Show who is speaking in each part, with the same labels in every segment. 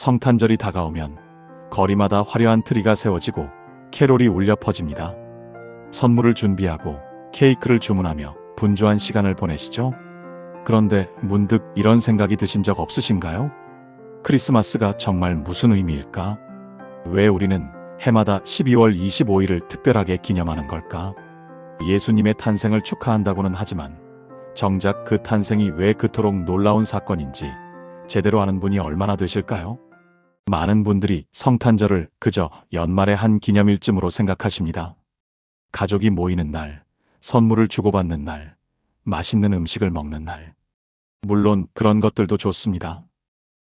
Speaker 1: 성탄절이 다가오면 거리마다 화려한 트리가 세워지고 캐롤이 울려 퍼집니다. 선물을 준비하고 케이크를 주문하며 분주한 시간을 보내시죠? 그런데 문득 이런 생각이 드신 적 없으신가요? 크리스마스가 정말 무슨 의미일까? 왜 우리는 해마다 12월 25일을 특별하게 기념하는 걸까? 예수님의 탄생을 축하한다고는 하지만 정작 그 탄생이 왜 그토록 놀라운 사건인지 제대로 아는 분이 얼마나 되실까요? 많은 분들이 성탄절을 그저 연말의 한 기념일쯤으로 생각하십니다. 가족이 모이는 날, 선물을 주고받는 날, 맛있는 음식을 먹는 날. 물론 그런 것들도 좋습니다.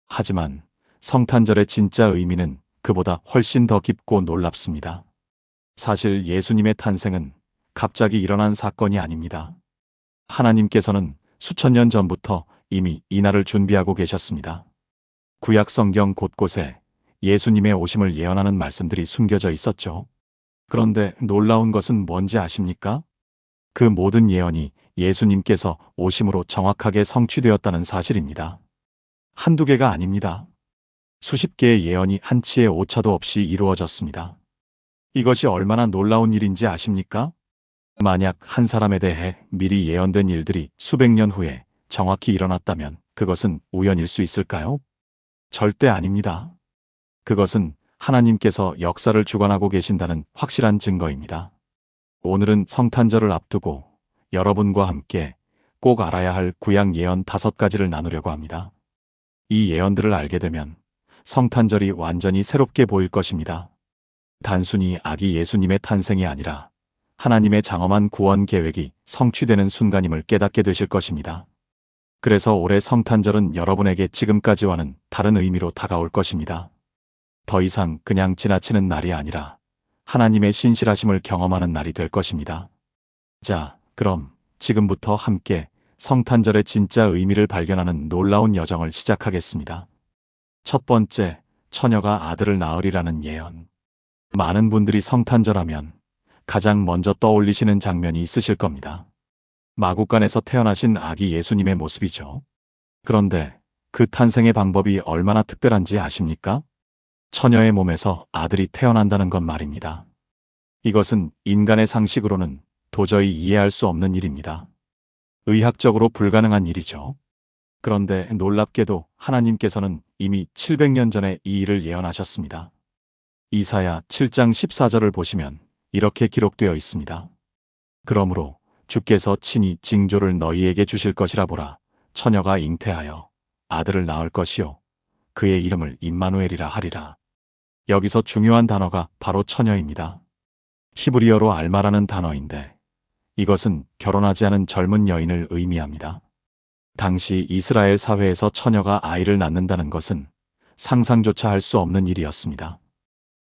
Speaker 1: 하지만 성탄절의 진짜 의미는 그보다 훨씬 더 깊고 놀랍습니다. 사실 예수님의 탄생은 갑자기 일어난 사건이 아닙니다. 하나님께서는 수천 년 전부터 이미 이날을 준비하고 계셨습니다. 구약 성경 곳곳에 예수님의 오심을 예언하는 말씀들이 숨겨져 있었죠. 그런데 놀라운 것은 뭔지 아십니까? 그 모든 예언이 예수님께서 오심으로 정확하게 성취되었다는 사실입니다. 한두 개가 아닙니다. 수십 개의 예언이 한치의 오차도 없이 이루어졌습니다. 이것이 얼마나 놀라운 일인지 아십니까? 만약 한 사람에 대해 미리 예언된 일들이 수백 년 후에 정확히 일어났다면 그것은 우연일 수 있을까요? 절대 아닙니다. 그것은 하나님께서 역사를 주관하고 계신다는 확실한 증거입니다. 오늘은 성탄절을 앞두고 여러분과 함께 꼭 알아야 할 구약 예언 다섯 가지를 나누려고 합니다. 이 예언들을 알게 되면 성탄절이 완전히 새롭게 보일 것입니다. 단순히 아기 예수님의 탄생이 아니라 하나님의 장엄한 구원 계획이 성취되는 순간임을 깨닫게 되실 것입니다. 그래서 올해 성탄절은 여러분에게 지금까지와는 다른 의미로 다가올 것입니다. 더 이상 그냥 지나치는 날이 아니라 하나님의 신실하심을 경험하는 날이 될 것입니다. 자, 그럼 지금부터 함께 성탄절의 진짜 의미를 발견하는 놀라운 여정을 시작하겠습니다. 첫 번째, 처녀가 아들을 낳으리라는 예언. 많은 분들이 성탄절 하면 가장 먼저 떠올리시는 장면이 있으실 겁니다. 마국간에서 태어나신 아기 예수님의 모습이죠. 그런데 그 탄생의 방법이 얼마나 특별한지 아십니까? 처녀의 몸에서 아들이 태어난다는 것 말입니다. 이것은 인간의 상식으로는 도저히 이해할 수 없는 일입니다. 의학적으로 불가능한 일이죠. 그런데 놀랍게도 하나님께서는 이미 700년 전에 이 일을 예언하셨습니다. 이사야 7장 14절을 보시면 이렇게 기록되어 있습니다. 그러므로 주께서 친히 징조를 너희에게 주실 것이라 보라. 처녀가 잉태하여 아들을 낳을 것이요. 그의 이름을 임마누엘이라 하리라. 여기서 중요한 단어가 바로 처녀입니다. 히브리어로 알마라는 단어인데 이것은 결혼하지 않은 젊은 여인을 의미합니다. 당시 이스라엘 사회에서 처녀가 아이를 낳는다는 것은 상상조차 할 수 없는 일이었습니다.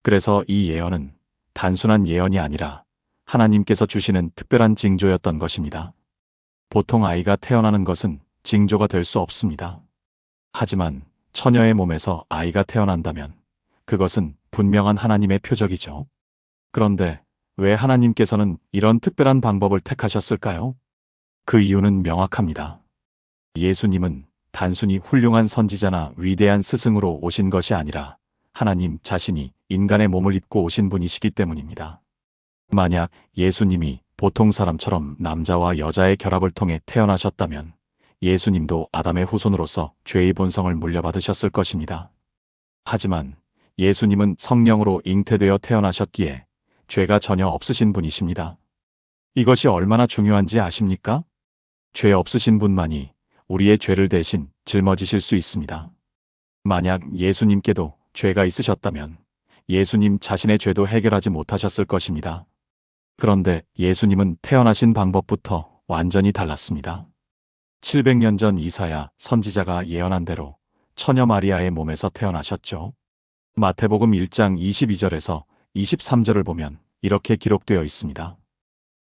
Speaker 1: 그래서 이 예언은 단순한 예언이 아니라 하나님께서 주시는 특별한 징조였던 것입니다. 보통 아이가 태어나는 것은 징조가 될 수 없습니다. 하지만 처녀의 몸에서 아이가 태어난다면 그것은 분명한 하나님의 표적이죠. 그런데 왜 하나님께서는 이런 특별한 방법을 택하셨을까요? 그 이유는 명확합니다. 예수님은 단순히 훌륭한 선지자나 위대한 스승으로 오신 것이 아니라 하나님 자신이 인간의 몸을 입고 오신 분이시기 때문입니다. 만약 예수님이 보통 사람처럼 남자와 여자의 결합을 통해 태어나셨다면 예수님도 아담의 후손으로서 죄의 본성을 물려받으셨을 것입니다. 하지만 예수님은 성령으로 잉태되어 태어나셨기에 죄가 전혀 없으신 분이십니다. 이것이 얼마나 중요한지 아십니까? 죄 없으신 분만이 우리의 죄를 대신 짊어지실 수 있습니다. 만약 예수님께도 죄가 있으셨다면 예수님 자신의 죄도 해결하지 못하셨을 것입니다. 그런데 예수님은 태어나신 방법부터 완전히 달랐습니다. 700년 전 이사야 선지자가 예언한 대로 처녀 마리아의 몸에서 태어나셨죠. 마태복음 1장 22절에서 23절을 보면 이렇게 기록되어 있습니다.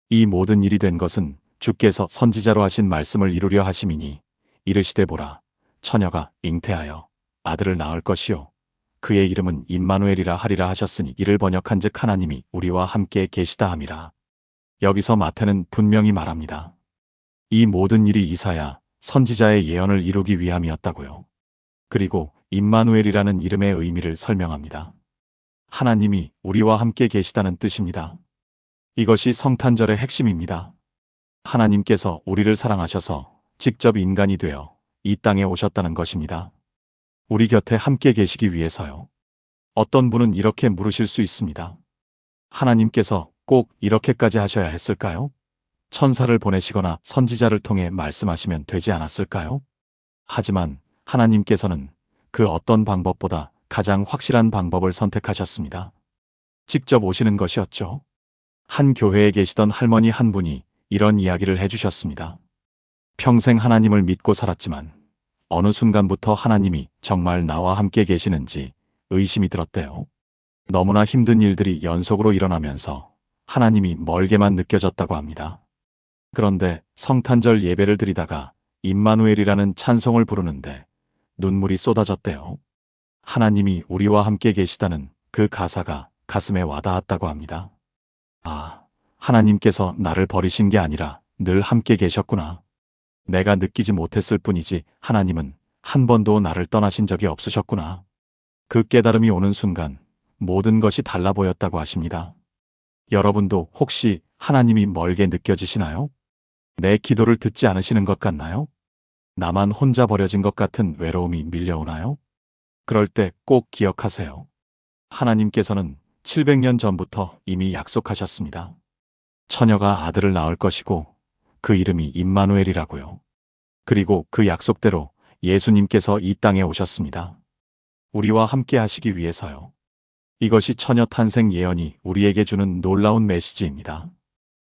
Speaker 1: 이 모든 일이 된 것은 주께서 선지자로 하신 말씀을 이루려 하심이니 이르시되 보라 처녀가 잉태하여 아들을 낳을 것이요 그의 이름은 임마누엘이라 하리라 하셨으니 이를 번역한 즉 하나님이 우리와 함께 계시다 함이라. 여기서 마태는 분명히 말합니다. 이 모든 일이 이사야 선지자의 예언을 이루기 위함이었다고요. 그리고 임마누엘이라는 이름의 의미를 설명합니다. 하나님이 우리와 함께 계시다는 뜻입니다. 이것이 성탄절의 핵심입니다. 하나님께서 우리를 사랑하셔서 직접 인간이 되어 이 땅에 오셨다는 것입니다. 우리 곁에 함께 계시기 위해서요. 어떤 분은 이렇게 물으실 수 있습니다. 하나님께서 꼭 이렇게까지 하셔야 했을까요? 천사를 보내시거나 선지자를 통해 말씀하시면 되지 않았을까요? 하지만 하나님께서는 그 어떤 방법보다 가장 확실한 방법을 선택하셨습니다. 직접 오시는 것이었죠. 한 교회에 계시던 할머니 한 분이 이런 이야기를 해주셨습니다. 평생 하나님을 믿고 살았지만 어느 순간부터 하나님이 정말 나와 함께 계시는지 의심이 들었대요. 너무나 힘든 일들이 연속으로 일어나면서 하나님이 멀게만 느껴졌다고 합니다. 그런데 성탄절 예배를 드리다가 임마누엘이라는 찬송을 부르는데 눈물이 쏟아졌대요. 하나님이 우리와 함께 계시다는 그 가사가 가슴에 와닿았다고 합니다. 아, 하나님께서 나를 버리신 게 아니라 늘 함께 계셨구나. 내가 느끼지 못했을 뿐이지 하나님은 한 번도 나를 떠나신 적이 없으셨구나. 그 깨달음이 오는 순간 모든 것이 달라 보였다고 하십니다. 여러분도 혹시 하나님이 멀게 느껴지시나요? 내 기도를 듣지 않으시는 것 같나요? 나만 혼자 버려진 것 같은 외로움이 밀려오나요? 그럴 때 꼭 기억하세요. 하나님께서는 700년 전부터 이미 약속하셨습니다. 처녀가 아들을 낳을 것이고 그 이름이 임마누엘이라고요. 그리고 그 약속대로 예수님께서 이 땅에 오셨습니다. 우리와 함께 하시기 위해서요. 이것이 처녀 탄생 예언이 우리에게 주는 놀라운 메시지입니다.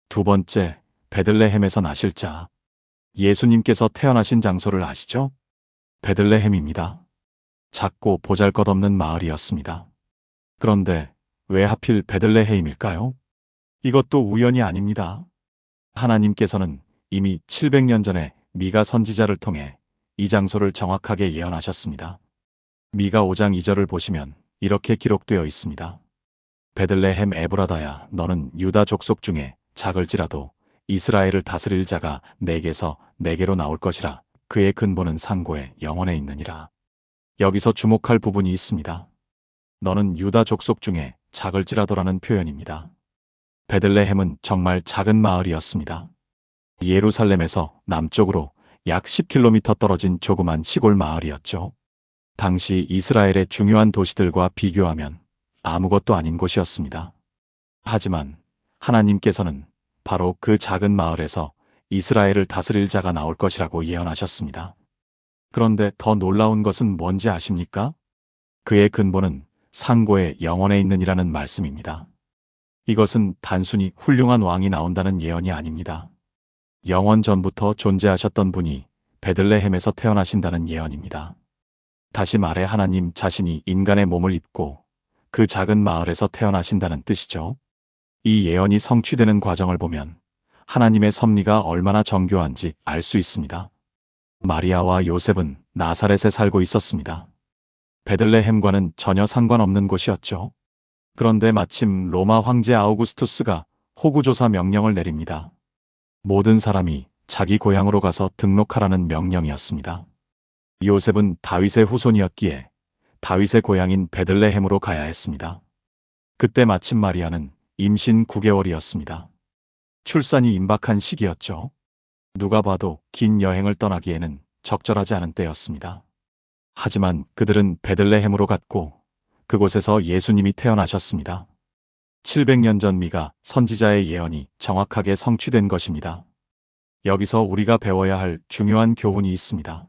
Speaker 1: 두 번째, 베들레헴에서 나실 자. 예수님께서 태어나신 장소를 아시죠? 베들레헴입니다. 작고 보잘것없는 마을이었습니다. 그런데 왜 하필 베들레헴일까요? 이것도 우연이 아닙니다. 하나님께서는 이미 700년 전에 미가 선지자를 통해 이 장소를 정확하게 예언하셨습니다. 미가 5장 2절을 보시면 이렇게 기록되어 있습니다. 베들레헴 에브라다야 너는 유다 족속 중에 작을지라도 이스라엘을 다스릴 자가 내게서 내게로 나올 것이라 그의 근본은 상고에 영원에 있느니라. 여기서 주목할 부분이 있습니다. 너는 유다 족속 중에 작을지라도라는 표현입니다. 베들레헴은 정말 작은 마을이었습니다. 예루살렘에서 남쪽으로 약 10km 떨어진 조그만 시골 마을이었죠. 당시 이스라엘의 중요한 도시들과 비교하면 아무것도 아닌 곳이었습니다. 하지만 하나님께서는 바로 그 작은 마을에서 이스라엘을 다스릴 자가 나올 것이라고 예언하셨습니다. 그런데 더 놀라운 것은 뭔지 아십니까? 그의 근본은 상고의 영원에 있는 이라는 말씀입니다. 이것은 단순히 훌륭한 왕이 나온다는 예언이 아닙니다. 영원 전부터 존재하셨던 분이 베들레헴에서 태어나신다는 예언입니다. 다시 말해 하나님 자신이 인간의 몸을 입고 그 작은 마을에서 태어나신다는 뜻이죠. 이 예언이 성취되는 과정을 보면 하나님의 섭리가 얼마나 정교한지 알 수 있습니다. 마리아와 요셉은 나사렛에 살고 있었습니다. 베들레헴과는 전혀 상관없는 곳이었죠. 그런데 마침 로마 황제 아우구스투스가 호구조사 명령을 내립니다. 모든 사람이 자기 고향으로 가서 등록하라는 명령이었습니다. 요셉은 다윗의 후손이었기에 다윗의 고향인 베들레헴으로 가야 했습니다. 그때 마침 마리아는 임신 9개월이었습니다. 출산이 임박한 시기였죠. 누가 봐도 긴 여행을 떠나기에는 적절하지 않은 때였습니다. 하지만 그들은 베들레헴으로 갔고 그곳에서 예수님이 태어나셨습니다. 700년 전 미가 선지자의 예언이 정확하게 성취된 것입니다. 여기서 우리가 배워야 할 중요한 교훈이 있습니다.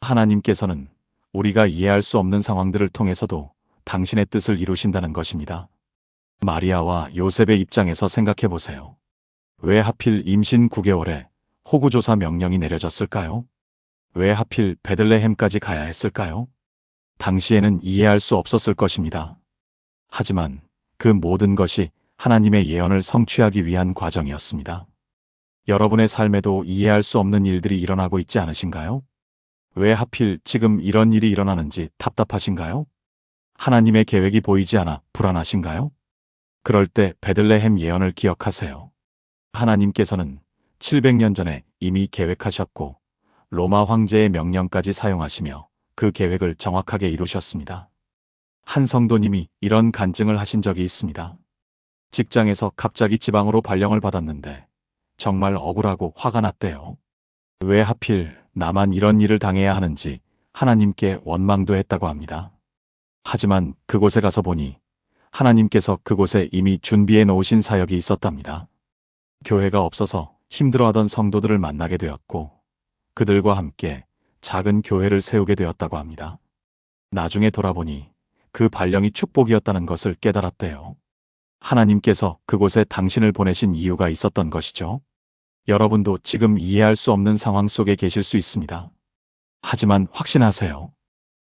Speaker 1: 하나님께서는 우리가 이해할 수 없는 상황들을 통해서도 당신의 뜻을 이루신다는 것입니다. 마리아와 요셉의 입장에서 생각해 보세요. 왜 하필 임신 9개월에 호구조사 명령이 내려졌을까요? 왜 하필 베들레헴까지 가야 했을까요? 당시에는 이해할 수 없었을 것입니다. 하지만 그 모든 것이 하나님의 예언을 성취하기 위한 과정이었습니다. 여러분의 삶에도 이해할 수 없는 일들이 일어나고 있지 않으신가요? 왜 하필 지금 이런 일이 일어나는지 답답하신가요? 하나님의 계획이 보이지 않아 불안하신가요? 그럴 때 베들레헴 예언을 기억하세요. 하나님께서는 700년 전에 이미 계획하셨고 로마 황제의 명령까지 사용하시며 그 계획을 정확하게 이루셨습니다. 한 성도님이 이런 간증을 하신 적이 있습니다. 직장에서 갑자기 지방으로 발령을 받았는데 정말 억울하고 화가 났대요. 왜 하필 나만 이런 일을 당해야 하는지 하나님께 원망도 했다고 합니다. 하지만 그곳에 가서 보니 하나님께서 그곳에 이미 준비해 놓으신 사역이 있었답니다. 교회가 없어서 힘들어하던 성도들을 만나게 되었고 그들과 함께 작은 교회를 세우게 되었다고 합니다. 나중에 돌아보니 그 발령이 축복이었다는 것을 깨달았대요. 하나님께서 그곳에 당신을 보내신 이유가 있었던 것이죠. 여러분도 지금 이해할 수 없는 상황 속에 계실 수 있습니다. 하지만 확신하세요.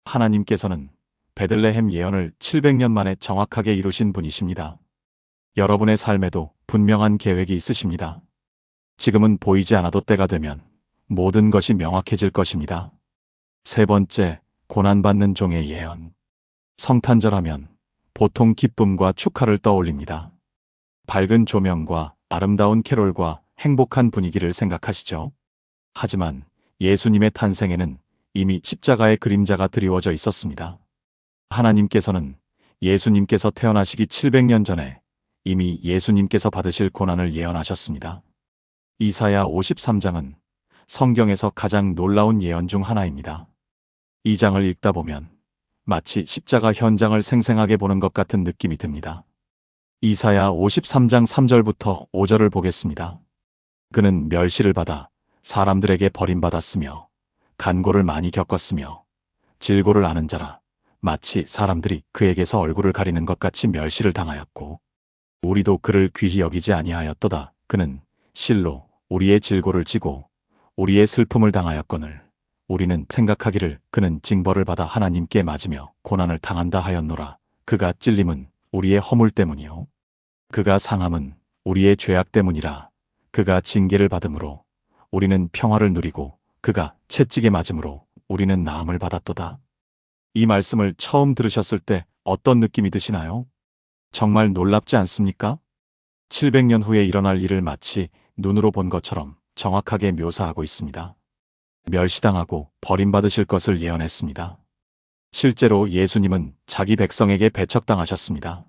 Speaker 1: 하나님께서는 베들레헴 예언을 700년 만에 정확하게 이루신 분이십니다. 여러분의 삶에도 분명한 계획이 있으십니다. 지금은 보이지 않아도 때가 되면 모든 것이 명확해질 것입니다. 세 번째, 고난받는 종의 예언. 성탄절하면 보통 기쁨과 축하를 떠올립니다. 밝은 조명과 아름다운 캐롤과 행복한 분위기를 생각하시죠. 하지만 예수님의 탄생에는 이미 십자가의 그림자가 드리워져 있었습니다. 하나님께서는 예수님께서 태어나시기 700년 전에 이미 예수님께서 받으실 고난을 예언하셨습니다. 이사야 53장은 성경에서 가장 놀라운 예언 중 하나입니다. 이 장을 읽다 보면 마치 십자가 현장을 생생하게 보는 것 같은 느낌이 듭니다. 이사야 53장 3절부터 5절을 보겠습니다. 그는 멸시를 받아 사람들에게 버림받았으며 간고를 많이 겪었으며 질고를 아는 자라 마치 사람들이 그에게서 얼굴을 가리는 것 같이 멸시를 당하였고 우리도 그를 귀히 여기지 아니하였도다. 그는 실로 우리의 질고를 지고 우리의 슬픔을 당하였거늘 우리는 생각하기를 그는 징벌을 받아 하나님께 맞으며 고난을 당한다 하였노라. 그가 찔림은 우리의 허물 때문이요. 그가 상함은 우리의 죄악 때문이라. 그가 징계를 받음으로 우리는 평화를 누리고 그가 채찍에 맞음으로 우리는 나음을 받았도다. 이 말씀을 처음 들으셨을 때 어떤 느낌이 드시나요? 정말 놀랍지 않습니까? 700년 후에 일어날 일을 마치 눈으로 본 것처럼 정확하게 묘사하고 있습니다. 멸시당하고 버림받으실 것을 예언했습니다. 실제로 예수님은 자기 백성에게 배척당하셨습니다.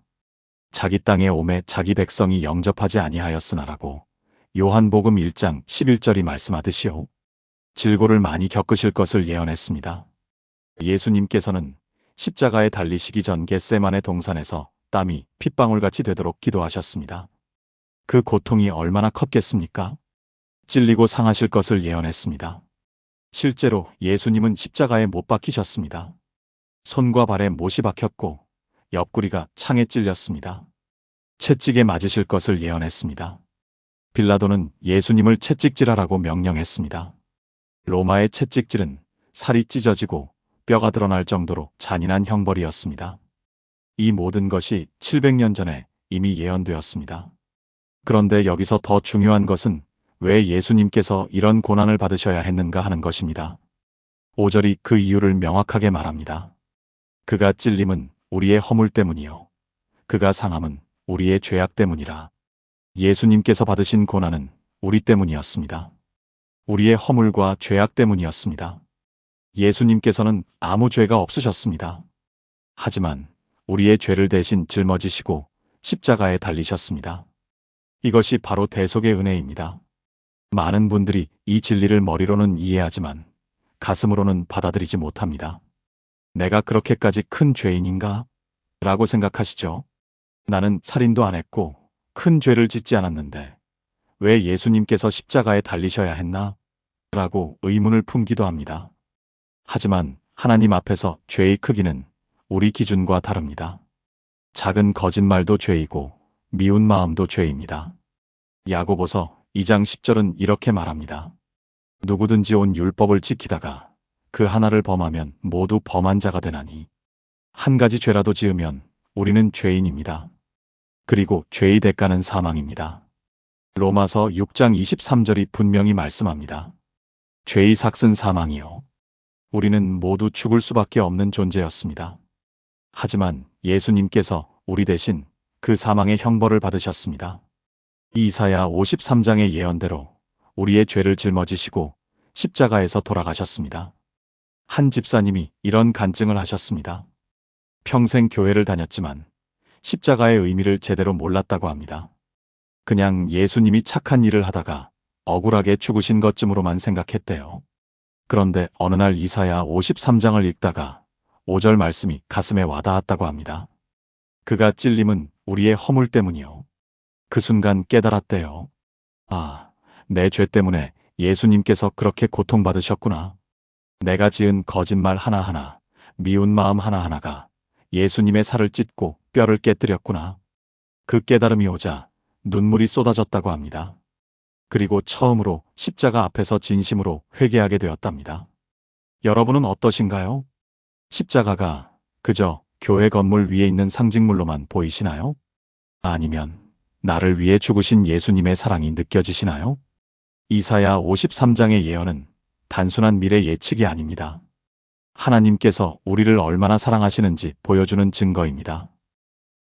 Speaker 1: 자기 땅에 오매 자기 백성이 영접하지 아니하였으나라고 요한복음 1장 11절이 말씀하듯이요. 질고를 많이 겪으실 것을 예언했습니다. 예수님께서는 십자가에 달리시기 전 겟세만의 동산에서 땀이 핏방울같이 되도록 기도하셨습니다. 그 고통이 얼마나 컸겠습니까? 찔리고 상하실 것을 예언했습니다. 실제로 예수님은 십자가에 못 박히셨습니다. 손과 발에 못이 박혔고 옆구리가 창에 찔렸습니다. 채찍에 맞으실 것을 예언했습니다. 빌라도는 예수님을 채찍질하라고 명령했습니다. 로마의 채찍질은 살이 찢어지고 뼈가 드러날 정도로 잔인한 형벌이었습니다. 이 모든 것이 700년 전에 이미 예언되었습니다. 그런데 여기서 더 중요한 것은 왜 예수님께서 이런 고난을 받으셔야 했는가 하는 것입니다. 5절이 그 이유를 명확하게 말합니다. 그가 찔림은 우리의 허물 때문이요. 그가 상함은 우리의 죄악 때문이라. 예수님께서 받으신 고난은 우리 때문이었습니다. 우리의 허물과 죄악 때문이었습니다. 예수님께서는 아무 죄가 없으셨습니다. 하지만 우리의 죄를 대신 짊어지시고 십자가에 달리셨습니다. 이것이 바로 대속의 은혜입니다. 많은 분들이 이 진리를 머리로는 이해하지만 가슴으로는 받아들이지 못합니다. 내가 그렇게까지 큰 죄인인가? 라고 생각하시죠? 나는 살인도 안 했고 큰 죄를 짓지 않았는데 왜 예수님께서 십자가에 달리셔야 했나? 라고 의문을 품기도 합니다. 하지만 하나님 앞에서 죄의 크기는 우리 기준과 다릅니다. 작은 거짓말도 죄이고 미운 마음도 죄입니다. 야고보서 2장 10절은 이렇게 말합니다. 누구든지 온 율법을 지키다가 그 하나를 범하면 모두 범한 자가 되나니 한 가지 죄라도 지으면 우리는 죄인입니다. 그리고 죄의 대가는 사망입니다. 로마서 6장 23절이 분명히 말씀합니다. 죄의 삭은 사망이요. 우리는 모두 죽을 수밖에 없는 존재였습니다. 하지만 예수님께서 우리 대신 그 사망의 형벌을 받으셨습니다. 이사야 53장의 예언대로 우리의 죄를 짊어지시고 십자가에서 돌아가셨습니다. 한 집사님이 이런 간증을 하셨습니다. 평생 교회를 다녔지만 십자가의 의미를 제대로 몰랐다고 합니다. 그냥 예수님이 착한 일을 하다가 억울하게 죽으신 것쯤으로만 생각했대요. 그런데 어느 날 이사야 53장을 읽다가 5절 말씀이 가슴에 와닿았다고 합니다. 그가 찔림은 우리의 허물 때문이요. 그 순간 깨달았대요. 아, 내 죄 때문에 예수님께서 그렇게 고통받으셨구나. 내가 지은 거짓말 하나하나, 미운 마음 하나하나가 예수님의 살을 찢고 뼈를 깨뜨렸구나. 그 깨달음이 오자 눈물이 쏟아졌다고 합니다. 그리고 처음으로 십자가 앞에서 진심으로 회개하게 되었답니다. 여러분은 어떠신가요? 십자가가 그저 교회 건물 위에 있는 상징물로만 보이시나요? 아니면 나를 위해 죽으신 예수님의 사랑이 느껴지시나요? 이사야 53장의 예언은 단순한 미래 예측이 아닙니다. 하나님께서 우리를 얼마나 사랑하시는지 보여주는 증거입니다.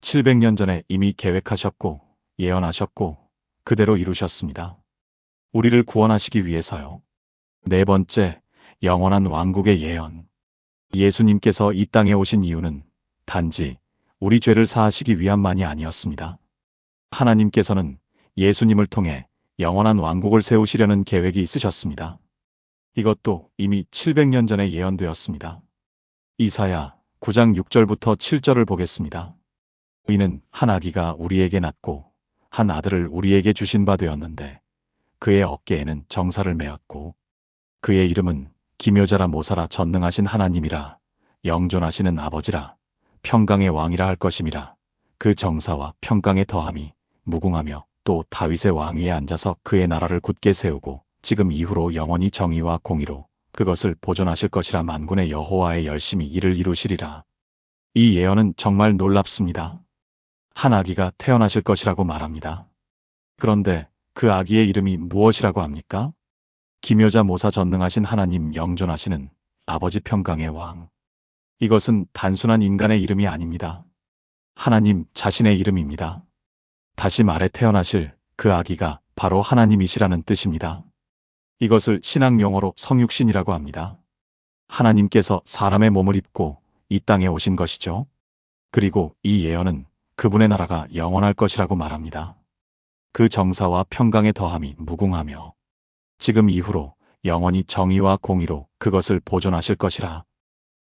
Speaker 1: 700년 전에 이미 계획하셨고 예언하셨고 그대로 이루셨습니다. 우리를 구원하시기 위해서요. 네 번째, 영원한 왕국의 예언. 예수님께서 이 땅에 오신 이유는 단지 우리 죄를 사하시기 위함만이 아니었습니다. 하나님께서는 예수님을 통해 영원한 왕국을 세우시려는 계획이 있으셨습니다. 이것도 이미 700년 전에 예언되었습니다. 이사야 9장 6절부터 7절을 보겠습니다. 이는 한 아기가 우리에게 낳고 한 아들을 우리에게 주신 바 되었는데 그의 어깨에는 정사를 메었고 그의 이름은 기묘자라 모사라 전능하신 하나님이라 영존하시는 아버지라 평강의 왕이라 할 것임이라 그 정사와 평강의 더함이 무궁하며 또 다윗의 왕위에 앉아서 그의 나라를 굳게 세우고 지금 이후로 영원히 정의와 공의로 그것을 보존하실 것이라 만군의 여호와의 열심히 이를 이루시리라. 이 예언은 정말 놀랍습니다. 한 아기가 태어나실 것이라고 말합니다. 그런데 그 아기의 이름이 무엇이라고 합니까? 기묘자 모사 전능하신 하나님 영존하시는 아버지 평강의 왕. 이것은 단순한 인간의 이름이 아닙니다. 하나님 자신의 이름입니다. 다시 말해 태어나실 그 아기가 바로 하나님이시라는 뜻입니다. 이것을 신앙 용어로 성육신이라고 합니다. 하나님께서 사람의 몸을 입고 이 땅에 오신 것이죠. 그리고 이 예언은 그분의 나라가 영원할 것이라고 말합니다. 그 정사와 평강의 더함이 무궁하며 지금 이후로 영원히 정의와 공의로 그것을 보존하실 것이라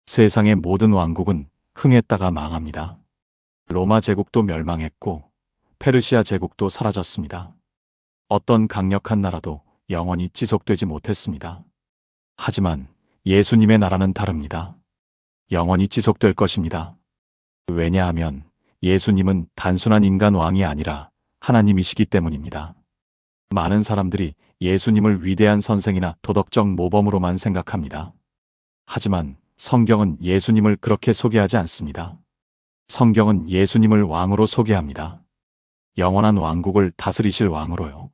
Speaker 1: 세상의 모든 왕국은 흥했다가 망합니다. 로마 제국도 멸망했고 페르시아 제국도 사라졌습니다. 어떤 강력한 나라도 영원히 지속되지 못했습니다. 하지만 예수님의 나라는 다릅니다. 영원히 지속될 것입니다. 왜냐하면 예수님은 단순한 인간 왕이 아니라 하나님이시기 때문입니다. 많은 사람들이 예수님을 위대한 선생이나 도덕적 모범으로만 생각합니다. 하지만 성경은 예수님을 그렇게 소개하지 않습니다. 성경은 예수님을 왕으로 소개합니다. 영원한 왕국을 다스리실 왕으로요.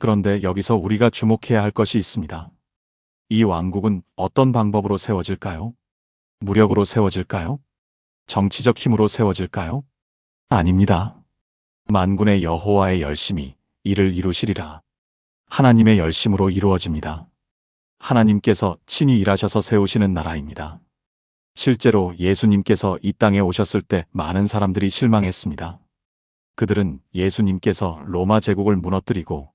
Speaker 1: 그런데 여기서 우리가 주목해야 할 것이 있습니다. 이 왕국은 어떤 방법으로 세워질까요? 무력으로 세워질까요? 정치적 힘으로 세워질까요? 아닙니다. 만군의 여호와의 열심이 이를 이루시리라. 하나님의 열심으로 이루어집니다. 하나님께서 친히 일하셔서 세우시는 나라입니다. 실제로 예수님께서 이 땅에 오셨을 때 많은 사람들이 실망했습니다. 그들은 예수님께서 로마 제국을 무너뜨리고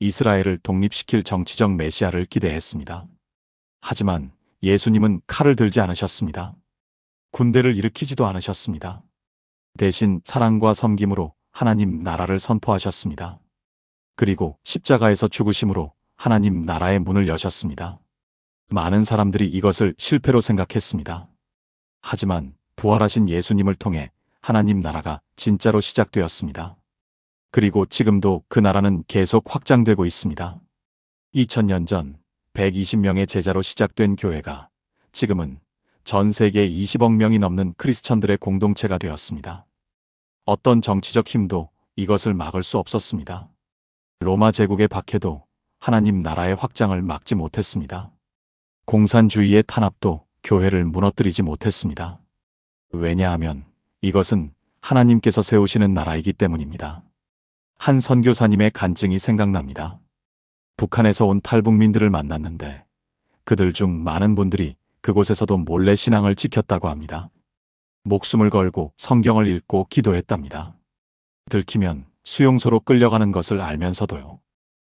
Speaker 1: 이스라엘을 독립시킬 정치적 메시아를 기대했습니다. 하지만 예수님은 칼을 들지 않으셨습니다. 군대를 일으키지도 않으셨습니다. 대신 사랑과 섬김으로 하나님 나라를 선포하셨습니다. 그리고 십자가에서 죽으심으로 하나님 나라의 문을 여셨습니다. 많은 사람들이 이것을 실패로 생각했습니다. 하지만 부활하신 예수님을 통해 하나님 나라가 진짜로 시작되었습니다. 그리고 지금도 그 나라는 계속 확장되고 있습니다. 2000년 전 120명의 제자로 시작된 교회가 지금은 전 세계 20억 명이 넘는 크리스천들의 공동체가 되었습니다. 어떤 정치적 힘도 이것을 막을 수 없었습니다. 로마 제국의 박해도 하나님 나라의 확장을 막지 못했습니다. 공산주의의 탄압도 교회를 무너뜨리지 못했습니다. 왜냐하면 이것은 하나님께서 세우시는 나라이기 때문입니다. 한 선교사님의 간증이 생각납니다. 북한에서 온 탈북민들을 만났는데 그들 중 많은 분들이 그곳에서도 몰래 신앙을 지켰다고 합니다. 목숨을 걸고 성경을 읽고 기도했답니다. 들키면 수용소로 끌려가는 것을 알면서도요.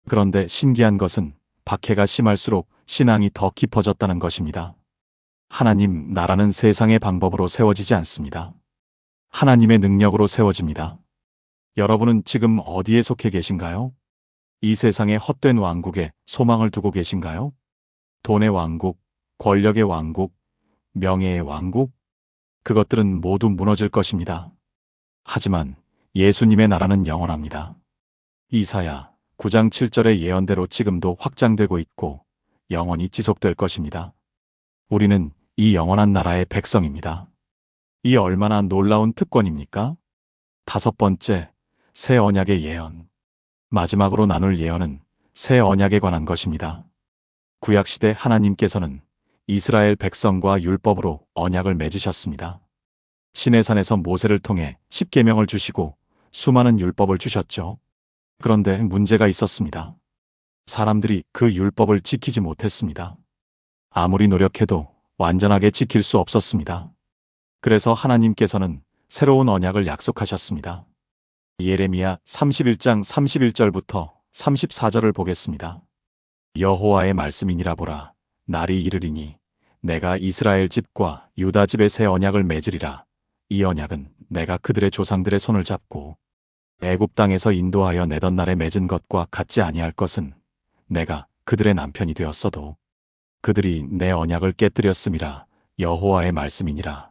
Speaker 1: 그런데 신기한 것은 박해가 심할수록 신앙이 더 깊어졌다는 것입니다. 하나님 나라는 세상의 방법으로 세워지지 않습니다. 하나님의 능력으로 세워집니다. 여러분은 지금 어디에 속해 계신가요? 이 세상의 헛된 왕국에 소망을 두고 계신가요? 돈의 왕국, 권력의 왕국, 명예의 왕국? 그것들은 모두 무너질 것입니다. 하지만 예수님의 나라는 영원합니다. 이사야 9장 7절의 예언대로 지금도 확장되고 있고 영원히 지속될 것입니다. 우리는 이 영원한 나라의 백성입니다. 이 얼마나 놀라운 특권입니까? 다섯 번째, 새 언약의 예언. 마지막으로 나눌 예언은 새 언약에 관한 것입니다. 구약시대 하나님께서는 이스라엘 백성과 율법으로 언약을 맺으셨습니다. 시내산에서 모세를 통해 십계명을 주시고 수많은 율법을 주셨죠. 그런데 문제가 있었습니다. 사람들이 그 율법을 지키지 못했습니다. 아무리 노력해도 완전하게 지킬 수 없었습니다. 그래서 하나님께서는 새로운 언약을 약속하셨습니다. 예레미야 31장 31절부터 34절을 보겠습니다. 여호와의 말씀이니라 보라. 날이 이르리니 내가 이스라엘 집과 유다 집의 새 언약을 맺으리라. 이 언약은 내가 그들의 조상들의 손을 잡고 애굽 땅에서 인도하여 내던 날에 맺은 것과 같지 아니할 것은 내가 그들의 남편이 되었어도 그들이 내 언약을 깨뜨렸음이라 여호와의 말씀이니라.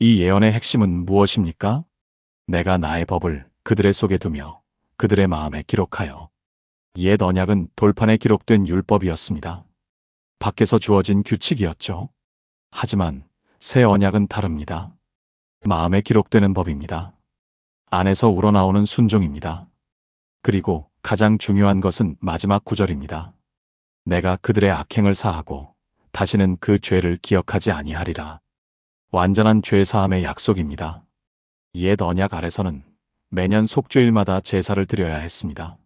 Speaker 1: 이 예언의 핵심은 무엇입니까? 내가 나의 법을 그들의 속에 두며 그들의 마음에 기록하여 옛 언약은 돌판에 기록된 율법이었습니다. 밖에서 주어진 규칙이었죠. 하지만 새 언약은 다릅니다. 마음에 기록되는 법입니다. 안에서 우러나오는 순종입니다. 그리고 가장 중요한 것은 마지막 구절입니다. 내가 그들의 악행을 사하고 다시는 그 죄를 기억하지 아니하리라. 완전한 죄 사함의 약속입니다. 옛 언약 아래서는 매년 속죄일마다 제사를 드려야 했습니다.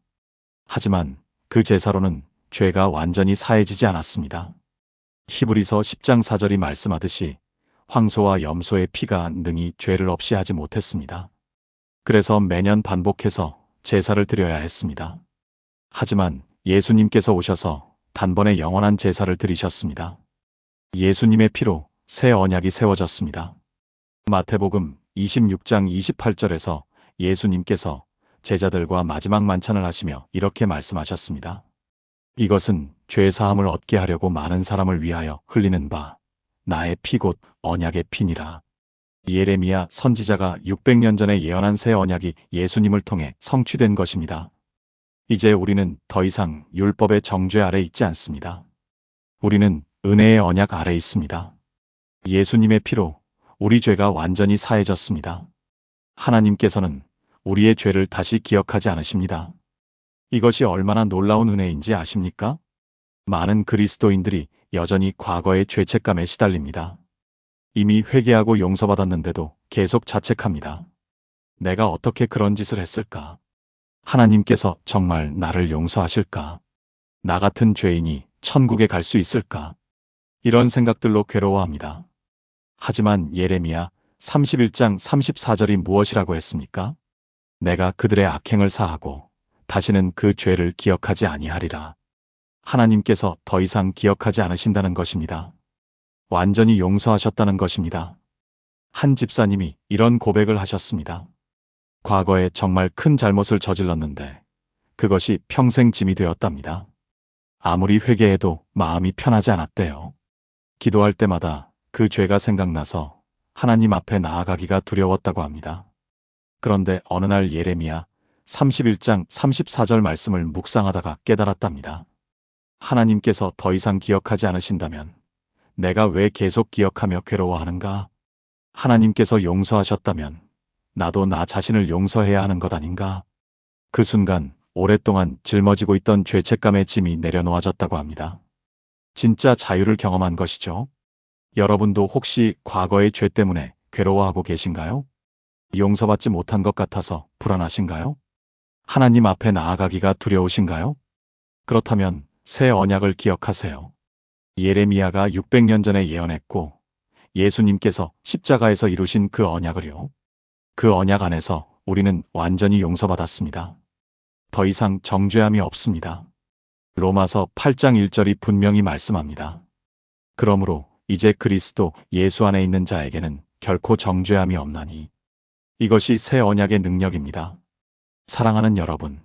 Speaker 1: 하지만 그 제사로는 죄가 완전히 사해지지 않았습니다. 히브리서 10장 4절이 말씀하듯이 황소와 염소의 피가 능히 죄를 없이 하지 못했습니다. 그래서 매년 반복해서 제사를 드려야 했습니다. 하지만 예수님께서 오셔서 단번에 영원한 제사를 드리셨습니다. 예수님의 피로 새 언약이 세워졌습니다. 마태복음 26장 28절에서 예수님께서 제자들과 마지막 만찬을 하시며 이렇게 말씀하셨습니다. 이것은 죄 사함을 얻게 하려고 많은 사람을 위하여 흘리는 바 나의 피 곧 언약의 피니라. 예레미야 선지자가 600년 전에 예언한 새 언약이 예수님을 통해 성취된 것입니다. 이제 우리는 더 이상 율법의 정죄 아래 있지 않습니다. 우리는 은혜의 언약 아래 있습니다. 예수님의 피로 우리 죄가 완전히 사해졌습니다. 하나님께서는 우리의 죄를 다시 기억하지 않으십니다. 이것이 얼마나 놀라운 은혜인지 아십니까? 많은 그리스도인들이 여전히 과거의 죄책감에 시달립니다. 이미 회개하고 용서받았는데도 계속 자책합니다. 내가 어떻게 그런 짓을 했을까? 하나님께서 정말 나를 용서하실까? 나 같은 죄인이 천국에 갈 수 있을까? 이런 생각들로 괴로워합니다. 하지만 예레미야 31장 34절이 무엇이라고 했습니까? 내가 그들의 악행을 사하고 다시는 그 죄를 기억하지 아니하리라. 하나님께서 더 이상 기억하지 않으신다는 것입니다. 완전히 용서하셨다는 것입니다. 한 집사님이 이런 고백을 하셨습니다. 과거에 정말 큰 잘못을 저질렀는데 그것이 평생 짐이 되었답니다. 아무리 회개해도 마음이 편하지 않았대요. 기도할 때마다 그 죄가 생각나서 하나님 앞에 나아가기가 두려웠다고 합니다. 그런데 어느 날 예레미야 31장 34절 말씀을 묵상하다가 깨달았답니다. 하나님께서 더 이상 기억하지 않으신다면 내가 왜 계속 기억하며 괴로워하는가? 하나님께서 용서하셨다면 나도 나 자신을 용서해야 하는 것 아닌가? 그 순간 오랫동안 짊어지고 있던 죄책감의 짐이 내려놓아졌다고 합니다. 진짜 자유를 경험한 것이죠. 여러분도 혹시 과거의 죄 때문에 괴로워하고 계신가요? 용서받지 못한 것 같아서 불안하신가요? 하나님 앞에 나아가기가 두려우신가요? 그렇다면 새 언약을 기억하세요. 예레미야가 600년 전에 예언했고 예수님께서 십자가에서 이루신 그 언약을요. 그 언약 안에서 우리는 완전히 용서받았습니다. 더 이상 정죄함이 없습니다. 로마서 8장 1절이 분명히 말씀합니다. 그러므로 이제 그리스도 예수 안에 있는 자에게는 결코 정죄함이 없나니 이것이 새 언약의 능력입니다. 사랑하는 여러분,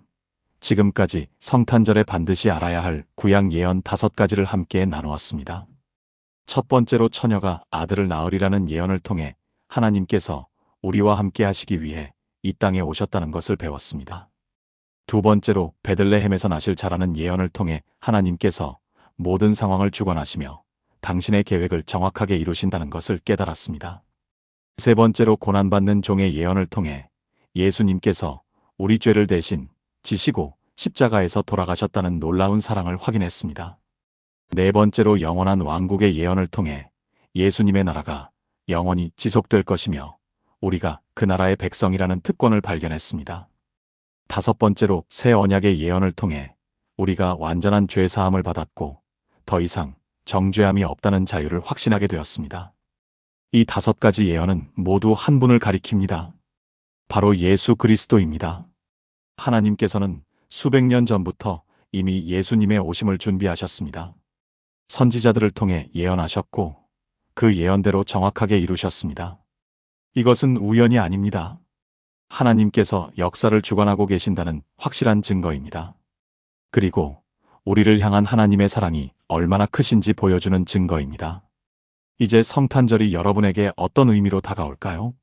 Speaker 1: 지금까지 성탄절에 반드시 알아야 할 구약 예언 다섯 가지를 함께 나누었습니다. 첫 번째로 처녀가 아들을 낳으리라는 예언을 통해 하나님께서 우리와 함께 하시기 위해 이 땅에 오셨다는 것을 배웠습니다. 두 번째로 베들레헴에서 나실 자라는 예언을 통해 하나님께서 모든 상황을 주관하시며 당신의 계획을 정확하게 이루신다는 것을 깨달았습니다. 세 번째로 고난받는 종의 예언을 통해 예수님께서 우리 죄를 대신 지시고 십자가에서 돌아가셨다는 놀라운 사랑을 확인했습니다. 네 번째로 영원한 왕국의 예언을 통해 예수님의 나라가 영원히 지속될 것이며 우리가 그 나라의 백성이라는 특권을 발견했습니다. 다섯 번째로 새 언약의 예언을 통해 우리가 완전한 죄 사함을 받았고 더 이상 정죄함이 없다는 자유를 확신하게 되었습니다. 이 다섯 가지 예언은 모두 한 분을 가리킵니다. 바로 예수 그리스도입니다. 하나님께서는 수백 년 전부터 이미 예수님의 오심을 준비하셨습니다. 선지자들을 통해 예언하셨고 그 예언대로 정확하게 이루셨습니다. 이것은 우연이 아닙니다. 하나님께서 역사를 주관하고 계신다는 확실한 증거입니다. 그리고 우리를 향한 하나님의 사랑이 얼마나 크신지 보여주는 증거입니다. 이제 성탄절이 여러분에게 어떤 의미로 다가올까요?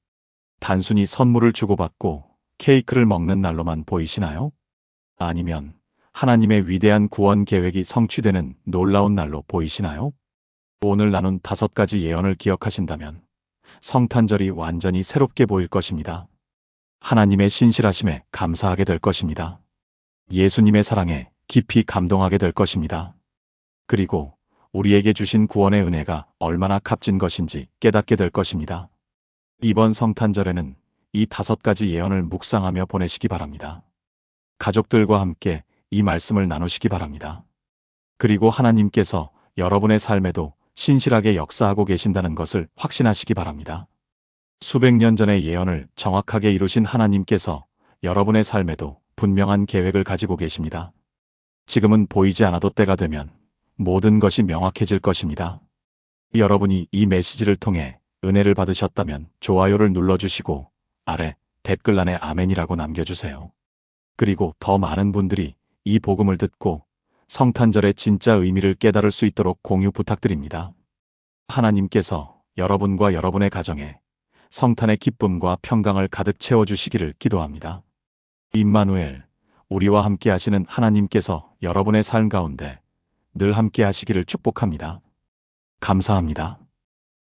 Speaker 1: 단순히 선물을 주고받고 케이크를 먹는 날로만 보이시나요? 아니면 하나님의 위대한 구원 계획이 성취되는 놀라운 날로 보이시나요? 오늘 나눈 다섯 가지 예언을 기억하신다면 성탄절이 완전히 새롭게 보일 것입니다. 하나님의 신실하심에 감사하게 될 것입니다. 예수님의 사랑에 깊이 감동하게 될 것입니다. 그리고 우리에게 주신 구원의 은혜가 얼마나 값진 것인지 깨닫게 될 것입니다. 이번 성탄절에는 이 다섯 가지 예언을 묵상하며 보내시기 바랍니다. 가족들과 함께 이 말씀을 나누시기 바랍니다. 그리고 하나님께서 여러분의 삶에도 신실하게 역사하고 계신다는 것을 확신하시기 바랍니다. 수백 년 전의 예언을 정확하게 이루신 하나님께서 여러분의 삶에도 분명한 계획을 가지고 계십니다. 지금은 보이지 않아도 때가 되면 모든 것이 명확해질 것입니다. 여러분이 이 메시지를 통해 은혜를 받으셨다면 좋아요를 눌러주시고 아래 댓글란에 아멘이라고 남겨주세요. 그리고 더 많은 분들이 이 복음을 듣고 성탄절의 진짜 의미를 깨달을 수 있도록 공유 부탁드립니다. 하나님께서 여러분과 여러분의 가정에 성탄의 기쁨과 평강을 가득 채워주시기를 기도합니다. 임마누엘, 우리와 함께 하시는 하나님께서 여러분의 삶 가운데 늘 함께 하시기를 축복합니다. 감사합니다.